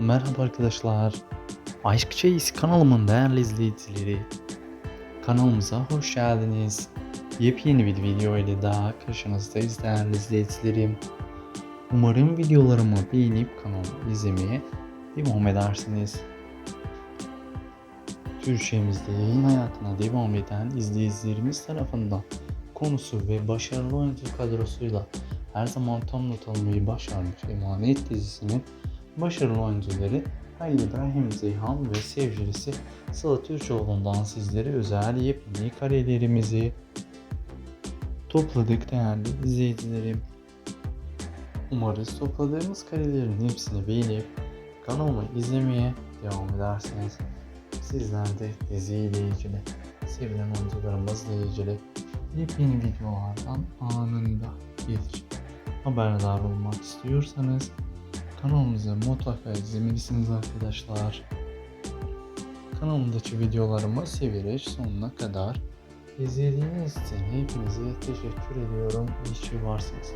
Merhaba arkadaşlar. Aşk Çeyiz kanalımın değerli izleyicileri. Kanalımıza hoş geldiniz. Yepyeni bir video ile daha karşınızdayız değerli izleyicilerim. Umarım videolarımı beğenip kanalımı izlemeye devam edersiniz. Türkçemizde yayın hayatına devam eden izleyicilerimiz tarafından konusu ve başarılı oyuncu kadrosuyla her zaman tam not almayı başarmış Emanet dizisinin başarılı oyuncuları Halil İbrahim Zeyhan ve sevgilisi Sıla Türkoğlu'ndan sizlere özel yepyeni karelerimizi topladık değerli izleyicilerim. Umarız topladığımız karelerin hepsini beğenip kanalımı izlemeye devam edersiniz. Sizler de diziyle ilgili, sevilen oyuncularımızla ilgili yepyeni videolardan anında gelir. Haberdar olmak istiyorsanız kanalımızı mutlaka izlemelisiniz arkadaşlar. Kanalımdaki videolarımı severek sonuna kadar izlediğiniz için hepinize teşekkür ediyorum. İyi ki varsınız.